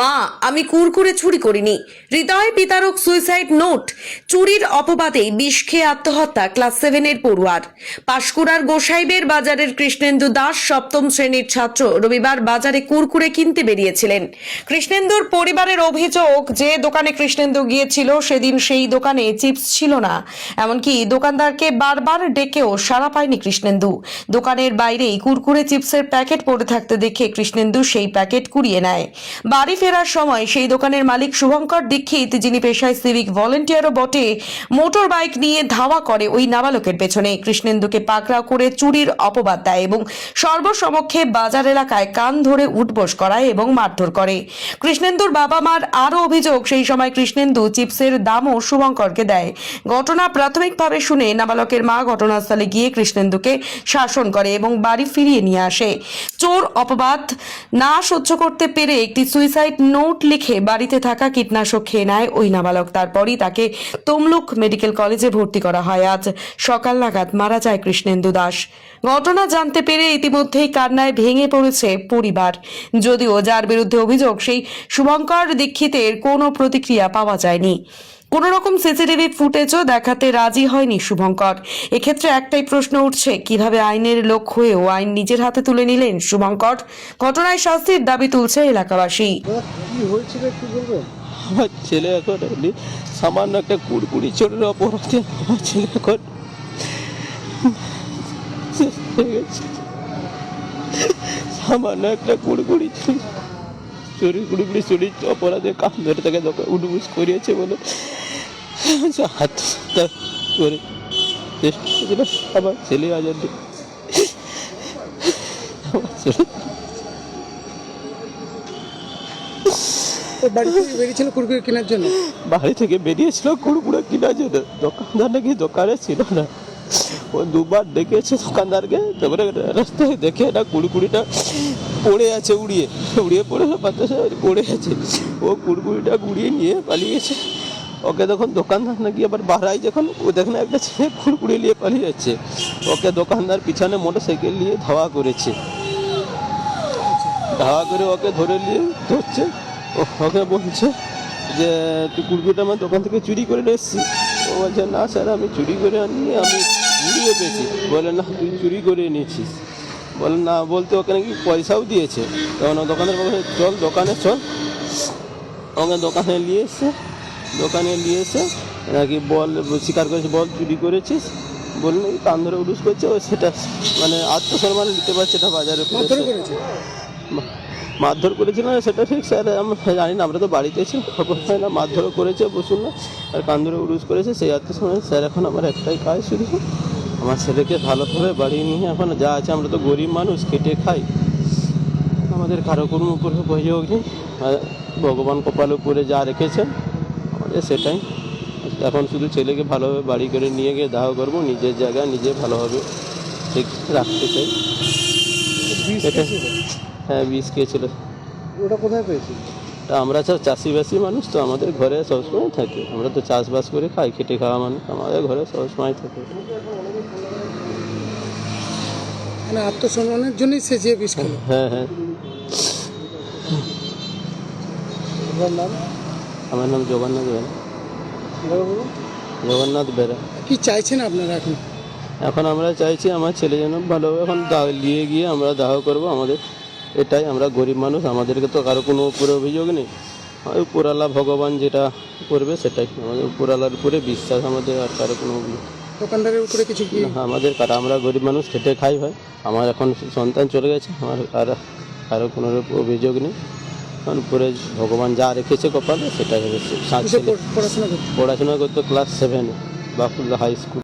মা, আমি কুরকুরে চুরি করিনি। হৃদয় বিতারক সুইসাইড নোট চুরির অপবাদে বিষ খেয়ে আত্মহত্যা ক্লাস সেভেনের পড়ুয়ার। পাশকুড়ার গোসাইবের বাজারের কৃষ্ণেন্দু দাস সপ্তম শ্রেণির ছাত্র রবিবার বাজারে কুরকুরে কিনতে বেরিয়েছিলেন। কৃষ্ণেন্দুর পরিবারের অভিযোগ যে দোকানে কৃষ্ণেন্দু গিয়েছিল, সেদিন সেই দোকানে চিপস ছিল না। এমনকি দোকানদারকে বারবার ডেকেও সাড়া পায়নি কৃষ্ণেন্দু। দোকানের বাইরেই কুরকুরে চিপসের প্যাকেট পড়ে থাকতে দেখে কৃষ্ণেন্দু সেই প্যাকেট কুড়িয়ে নেয়। বাড়ি ফেরার সময় সেই দোকানের মালিক শুভঙ্কর দীক্ষিত, যিনি পেশায় সিভিক ভলেন্টিয়ারও বটে, মোটর বাইক নিয়ে ধাওয়া করে ওই নাবালকের পেছনে। কৃষ্ণেন্দুকে পাকড়াও করে চুরির অপবাদ দেয় এবং সর্বসমক্ষে বাজার এলাকায় কান ধরে উঠবোস করায় এবং মারধর করে। কৃষ্ণেন্দুর বাবা মার আরও অভিযোগ, সেই সময় কৃষ্ণেন্দু চিপসের দামও শুভঙ্করকে দেয়। ঘটনা প্রাথমিকভাবে শুনে নাবালকের মা ঘটনাস্থলে গিয়ে কৃষ্ণেন্দুকে শাসন করে এবং বাড়ি ফিরিয়ে নিয়ে আসে। চোর অপবাদ না সহ্য করতে পেরে একটি সুইসাইড নোট লিখে বাড়িতে থাকা কীটনাশক খেয়ে নেয় ওই নাবালক। তারপরই তাকে তমলুক মেডিকেল কলেজে ভর্তি করা হয়। আজ সকাল নাগাদ মারা যায় কৃষ্ণেন্দু দাস। ঘটনা জানতে পেরে ইতিমধ্যেই কান্নায় ভেঙে পড়েছে পরিবার। যদিও যার বিরুদ্ধে অভিযোগ, সেই শুভঙ্কর দীক্ষিতের কোনো প্রতিক্রিয়া পাওয়া যায়নি। কোনো রকম সিসিটিভি ফুটেজও দেখাতে রাজি হয়নি শুভঙ্কর। এক্ষেত্রে একটাই প্রশ্ন উঠছে কীভাবে আইনের লোক হয়েও আইন নিজের হাতে তুলে নিলেন শুভঙ্কর? ঘটনায় শাস্তির দাবি তুলছে এলাকাবাসী। আমার ছেলে এখন এমনি সামান্য একটা কুড়কুড়ি চোরের অপরাধে আমার ছেলে এখন সামান্য একটা কুড়কুড়ি চুরি কুড়কুড়ি চুরি অপরাধে কাম ধরে তাকে উডুবুস করিয়েছে বলে হাত করে চেষ্টা করেছিল। আমার ছেলে আজ অব্দি আমার ছেলে ও বাড়ি থেকে বেরিয়েছিল কুরকুরে কেনার জন্য? বাড়ি থেকে বেরিয়েছিল কুড়কুড়ে কেনার জন্য। দোকানদার নাকি দোকানে ছিল না। দুবার ডেকেছে দোকানদারকে, তারপরে রাস্তায় দেখে না কুড়কুড়িটা পড়ে আছে উড়িয়ে। উড়িয়ে পড়ে বাতাসে পড়ে আছে। ও কুড়কুড়িটা গুড়িয়ে নিয়ে পালিয়ে গেছে ওকে তখন দোকানদার নাকি আবার বাড়াই যখন, ও দেখে একটা ছেলে কুড়কুড়ি নিয়ে পালিয়ে যাচ্ছে। ওকে দোকানদার পিছনে মোটর সাইকেল নিয়ে ধাওয়া করেছে। ধাওয়া করে ওকে ধরে নিয়ে ধরছে। ওকে বলছে যে, তুই কুড়কুড়িটা আমার দোকান থেকে চুরি করে নিয়ে এসছিস। ও বলছে, না স্যার, আমি চুরি করে আনিনি, আমি ভিডিও পেয়েছি। বলে না তুই চুরি করে নিয়েছিস বলে না বলতে ওকে নাকি পয়সাও দিয়েছে। তখন দোকানের বলে চল দোকানে চল। ওকে দোকানে নিয়ে এসে দোকানে নিয়ে এসে নাকি বল স্বীকার করেছে বল চুরি করেছিস? বলে নাকি কান ধরে উডুস করছে ও সেটা মানে আত্মসম্মান নিতে পারছে এটা বাজারে মারধর করেছিল না সেটা ঠিক স্যার আমরা জানি না আমরা তো বাড়িতে ছিল খবর হয় না মারধরও করেছে বসুন না আর কান ধরে উড়ুস করেছে সেই আত্মসম্মান স্যার এখন আমার একটাই কাজ শুধু আমার ছেলেকে ভালোভাবে বাড়ি নিয়ে এখন যা আছে আমরা তো গরিব মানুষ খেটে খাই। আমাদের কারও কোনো উপরে অভিযোগ নেই। আর ভগবান কপাল উপরে যা রেখেছেন আমাদের সেটাই। এখন শুধু ছেলেকে ভালোভাবে বাড়ি করে নিয়ে গিয়ে দাহ করব নিজের জায়গা নিজে ভালোভাবে ঠিক রাখতে চাই। এটা- হ্যাঁ বিষ খেয়েছিল। ওটা কোথায় পেয়েছি তা আমরা সব চাষিবাসী মানুষ তো আমাদের ঘরে সবসময় থাকে। আমরা তো চাষবাস করে খাই খেটে খাওয়া মানুষ আমাদের ঘরে সবসময় থাকে। মানে আত্মসম্মানের জন্যই সে যে বিষ খেলো। হ্যাঁ হ্যাঁ। আমার নাম জগন্নাথ বেরা। জগন্নাথ বেরা। কি চাইছেন আপনারা এখন? এখন আমরা চাইছি আমার ছেলে যেন ভালোভাবে এখন নিয়ে গিয়ে আমরা দাহ করব আমাদের এটাই আমরা গরিব মানুষ আমাদেরকে তো কারও কোনো উপরে অভিযোগ নেই। ওই উপরালা ভগবান যেটা করবে সেটাই। আমাদের উপরালার উপরে বিশ্বাস আমাদের আর কারও কোনো অভিযোগ দোকানদারের উপরে কিছু কি? আমাদের কাটা আমরা গরিব মানুষ খেটে খাই ভাই। আমার এখন সন্তান চলে গেছে আমার আর কারও কোনো অভিযোগ নেই। কারণ উপরে ভগবান যা রেখেছে কপালে সেটাই হবে পড়াশোনা করতো ক্লাস সেভেনে বাকুল্লা হাই স্কুল